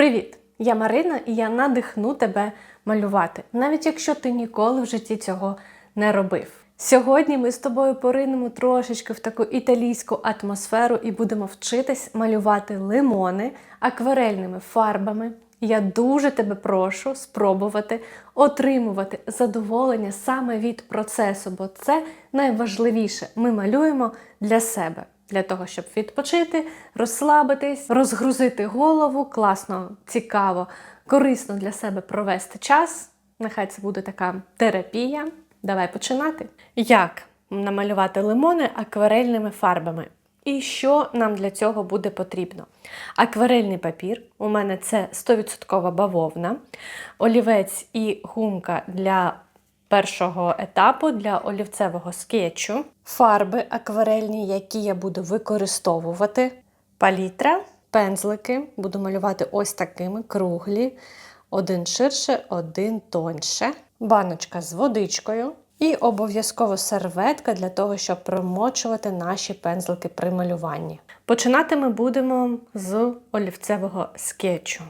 Привіт! Я Марина і я надихну тебе малювати, навіть якщо ти ніколи в житті цього не робив. Сьогодні ми з тобою поринемо трошечки в таку італійську атмосферу і будемо вчитись малювати лимони акварельними фарбами. Я дуже тебе прошу спробувати отримувати задоволення саме від процесу, бо це найважливіше. Ми малюємо для себе, для того, щоб відпочити, розслабитись, розгрузити голову, класно, цікаво, корисно для себе провести час. Нехай це буде така терапія. Давай починати. Як намалювати лимони акварельними фарбами? І що нам для цього буде потрібно? Акварельний папір, у мене це 100% бавовна, олівець і гумка для першого етапу для олівцевого скетчу, фарби акварельні, які я буду використовувати, палітра, пензлики, буду малювати ось такими круглі, один ширше, один тоньше, баночка з водичкою. І обов'язково серветка для того, щоб промочувати наші пензлики при малюванні. Починати ми будемо з олівцевого скетчу.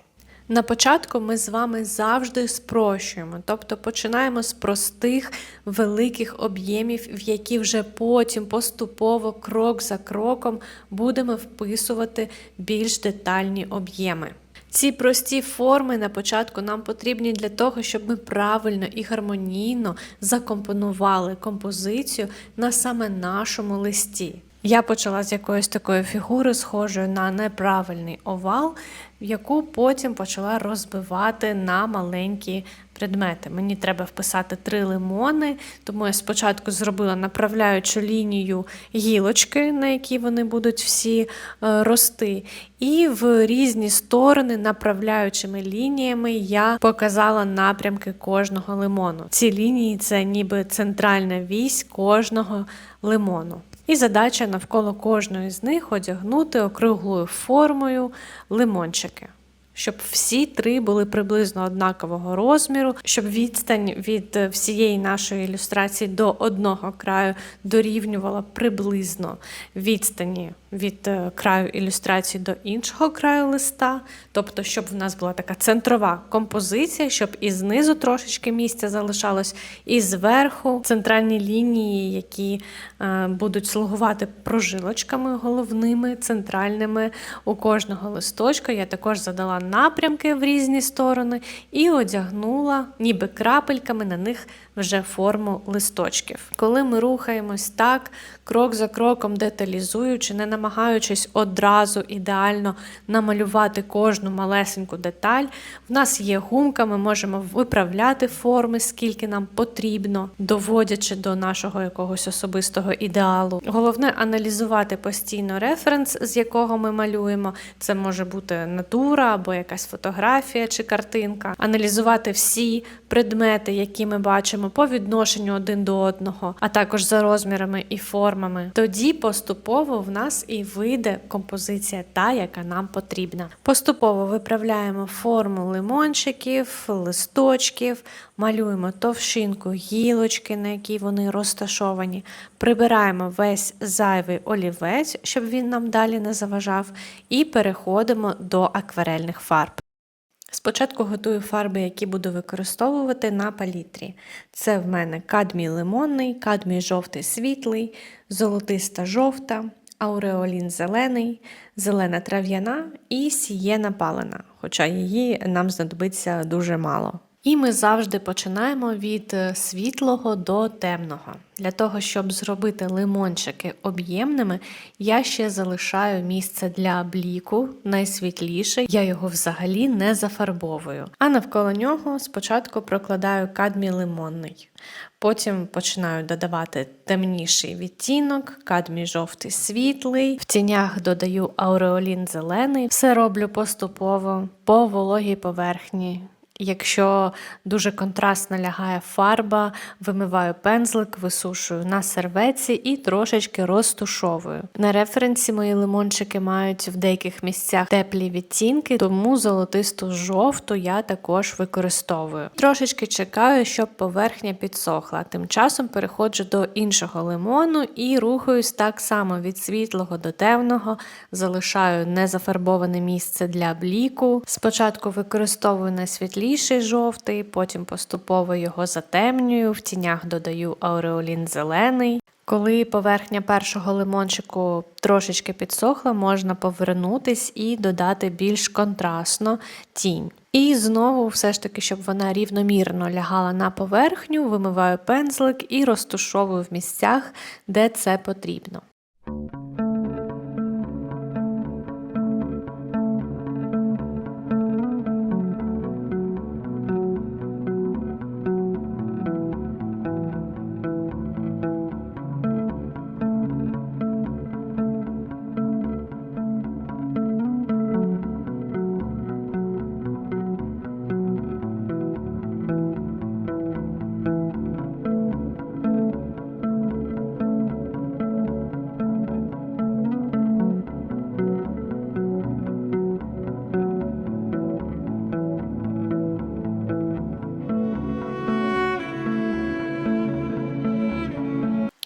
На початку ми з вами завжди спрощуємо, тобто починаємо з простих великих об'ємів, в які вже потім поступово, крок за кроком, будемо вписувати більш детальні об'єми. Ці прості форми на початку нам потрібні для того, щоб ми правильно і гармонійно закомпонували композицію на саме нашому листі. Я почала з якоїсь такої фігури, схожої на неправильний овал, яку потім почала розбивати на маленькі предмети. Мені треба вписати три лимони, тому я спочатку зробила направляючу лінію гілочки, на якій вони будуть всі е, рости. І в різні сторони направляючими лініями я показала напрямки кожного лимону. Ці лінії це ніби центральна вісь кожного лимону. І задача навколо кожної з них одягнути округлою формою лимончики. Щоб всі три були приблизно однакового розміру, щоб відстань від всієї нашої ілюстрації до одного краю дорівнювала приблизно відстані від е, краю ілюстрації до іншого краю листа. Тобто, щоб в нас була така центрова композиція, щоб і знизу трошечки місця залишалось, і зверху центральні лінії, які е, будуть слугувати прожилочками головними, центральними у кожного листочка. Я також задала напрямки в різні сторони і одягнула, ніби крапельками на них вже форму листочків. Коли ми рухаємось так, крок за кроком деталізуючи, не намагаючись одразу ідеально намалювати кожну малесеньку деталь, в нас є гумка, ми можемо виправляти форми, скільки нам потрібно, доводячи до нашого якогось особистого ідеалу. Головне аналізувати постійно референс, з якого ми малюємо. Це може бути натура або якась фотографія чи картинка, аналізувати всі предмети, які ми бачимо по відношенню один до одного, а також за розмірами і формами. Тоді поступово в нас і вийде композиція та, яка нам потрібна. Поступово виправляємо форму лимончиків, листочків, малюємо товщинку гілочки, на якій вони розташовані, прибираємо весь зайвий олівець, щоб він нам далі не заважав, і переходимо до акварельних фарб. Спочатку готую фарби, які буду використовувати на палітрі. Це в мене кадмій лимонний, кадмій жовтий світлий, золотиста жовта, ауреолін зелений, зелена трав'яна і сієна палена, хоча її нам знадобиться дуже мало. І ми завжди починаємо від е, світлого до темного. Для того, щоб зробити лимончики об'ємними, я ще залишаю місце для бліку, найсвітліше, я його взагалі не зафарбовую. А навколо нього спочатку прокладаю кадмій лимонний. Потім починаю додавати темніший відтінок, кадмій жовтий світлий, в тінях додаю ауреолін зелений. Все роблю поступово по вологій поверхні Якщо дуже контрастно лягає фарба, вимиваю пензлик, висушую на серветці і трошечки розтушовую. На референсі мої лимончики мають в деяких місцях теплі відтінки, тому золотисту жовту я також використовую. Трошечки чекаю, щоб поверхня підсохла. Тим часом переходжу до іншого лимону і рухаюсь так само від світлого до темного, залишаю незафарбоване місце для бліку. Спочатку використовую найсвітліший жовтий, потім поступово його затемнюю, в тінях додаю ауреолін зелений. Коли поверхня першого лимончику трошечки підсохла, можна повернутись і додати більш контрастно тінь. І знову, все ж таки, щоб вона рівномірно лягала на поверхню, вимиваю пензлик і розтушовую в місцях, де це потрібно.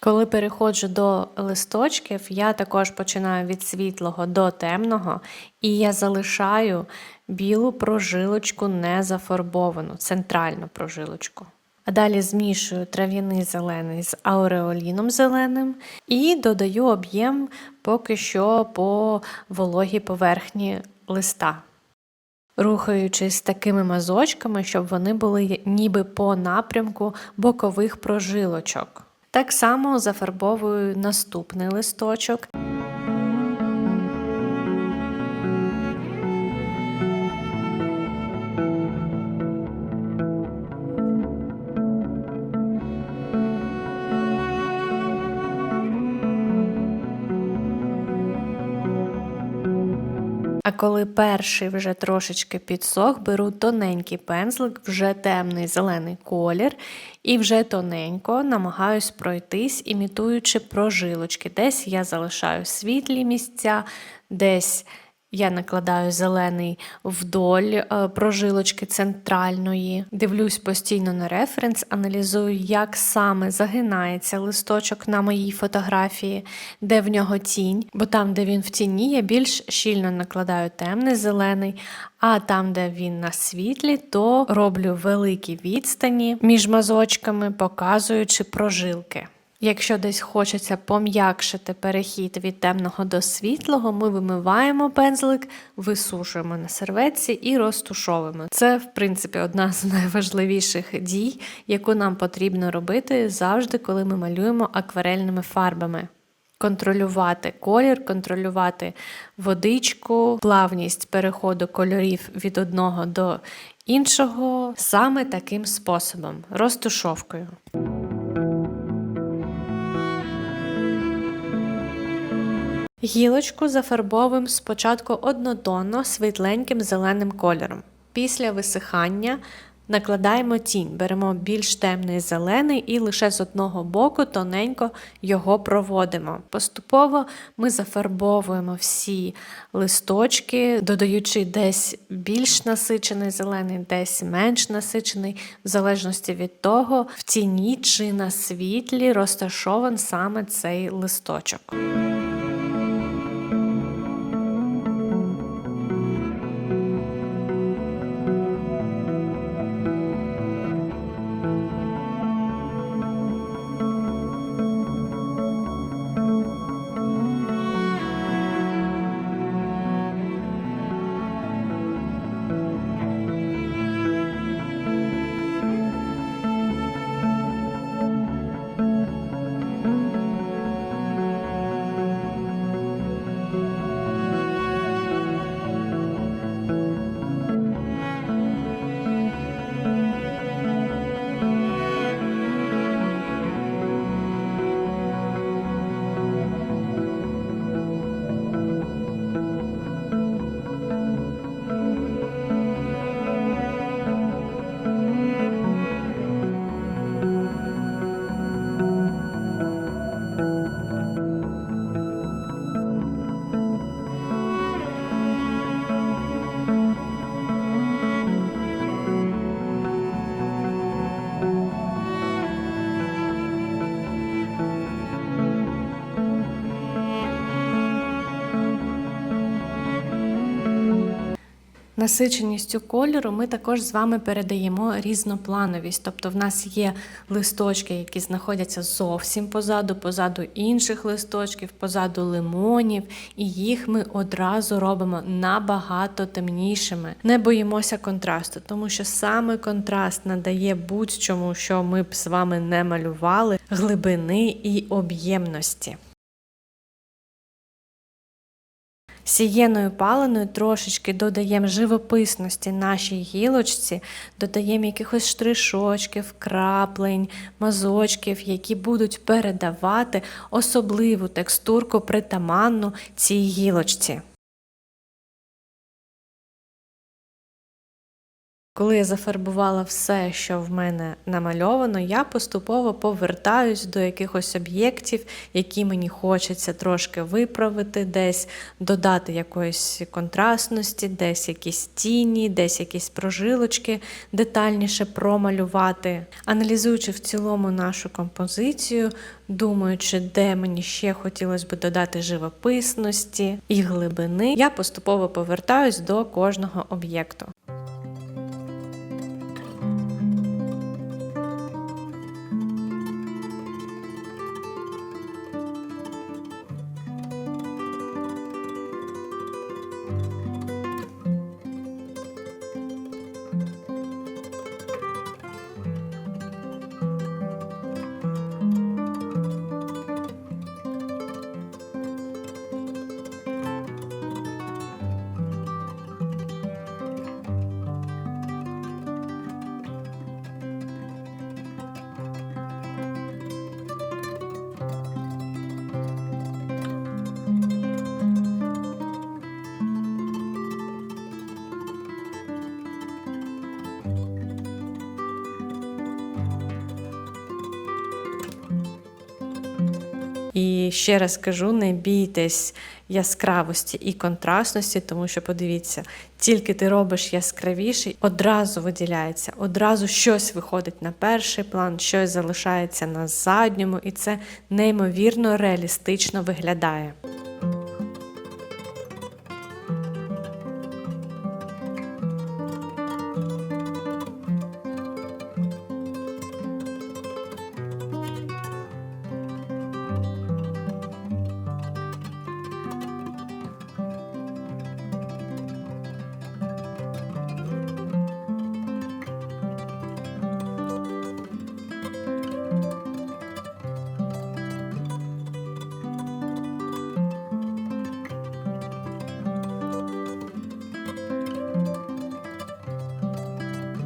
Коли переходжу до листочків, я також починаю від світлого до темного, і я залишаю білу прожилочку незафарбовану, центральну прожилочку. А далі змішую трав'яний зелений з ауреоліном зеленим і додаю об'єм поки що по вологій поверхні листа. Рухаючись такими мазочками, щоб вони були ніби по напрямку бокових прожилочок. Так само зафарбовую наступний листочок. А коли перший вже трошечки підсох, беру тоненький пензлик, вже темний зелений колір, і вже тоненько намагаюсь пройтись, імітуючи прожилочки. Десь я залишаю світлі місця, десь я накладаю зелений вдоль е, прожилочки центральної, дивлюсь постійно на референс, аналізую, як саме загинається листочок на моїй фотографії, де в нього тінь, бо там, де він в тіні, я більш щільно накладаю темний зелений, а там, де він на світлі, то роблю великі відстані між мазочками, показуючи прожилки. Якщо десь хочеться пом'якшити перехід від темного до світлого, ми вимиваємо пензлик, висушуємо на серветці і розтушовуємо. Це, в принципі, одна з найважливіших дій, яку нам потрібно робити завжди, коли ми малюємо акварельними фарбами. Контролювати колір, контролювати водичку, плавність переходу кольорів від одного до іншого саме таким способом розтушовкою. Гілочку зафарбовуємо спочатку однотонно світленьким зеленим кольором. Після висихання накладаємо тінь, беремо більш темний зелений і лише з одного боку тоненько його проводимо. Поступово ми зафарбовуємо всі листочки, додаючи десь більш насичений зелений, десь менш насичений, в залежності від того, в тіні чи на світлі розташований саме цей листочок. Насиченістю кольору ми також з вами передаємо різноплановість. Тобто в нас є листочки, які знаходяться зовсім позаду, позаду інших листочків, позаду лимонів, і їх ми одразу робимо набагато темнішими. Не боїмося контрасту, тому що саме контраст надає будь-чому, що ми б з вами не малювали, глибини і об'ємності. Сієною паленою трошечки додаємо живописності нашій гілочці, додаємо якихось штришочків, краплень, мазочків, які будуть передавати особливу текстурку притаманну цій гілочці. Коли я зафарбувала все, що в мене намальовано, я поступово повертаюсь до якихось об'єктів, які мені хочеться трошки виправити, десь додати якоїсь контрастності, десь якісь тіні, десь якісь прожилочки детальніше промалювати. Аналізуючи в цілому нашу композицію, думаючи, де мені ще хотілося б додати живописності і глибини, я поступово повертаюсь до кожного об'єкту. І ще раз кажу: не бійтесь яскравості і контрастності, тому що подивіться, тільки ти робиш яскравіший, одразу виділяється, одразу щось виходить на перший план, щось залишається на задньому, і це неймовірно реалістично виглядає.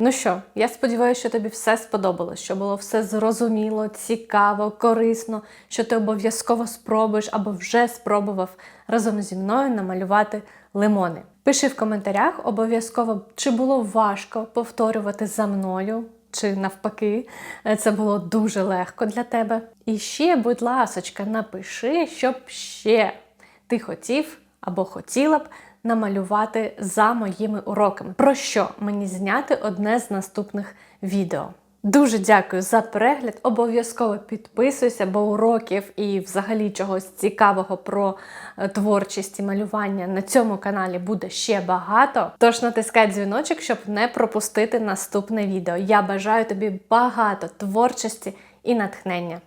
Ну що, я сподіваюся, що тобі все сподобалось, що було все зрозуміло, цікаво, корисно, що ти обов'язково спробуєш або вже спробував разом зі мною намалювати лимони. Пиши в коментарях обов'язково, чи було важко повторювати за мною. Чи навпаки, це було дуже легко для тебе. І ще, будь ласочка, напиши, щоб ще ти хотів або хотіла б намалювати за моїми уроками. Про що мені зняти одне з наступних відео. Дуже дякую за перегляд. Обов'язково підписуйся, бо уроків і взагалі чогось цікавого про е, творчість і малювання на цьому каналі буде ще багато. Тож натискай дзвіночок, щоб не пропустити наступне відео. Я бажаю тобі багато творчості і натхнення.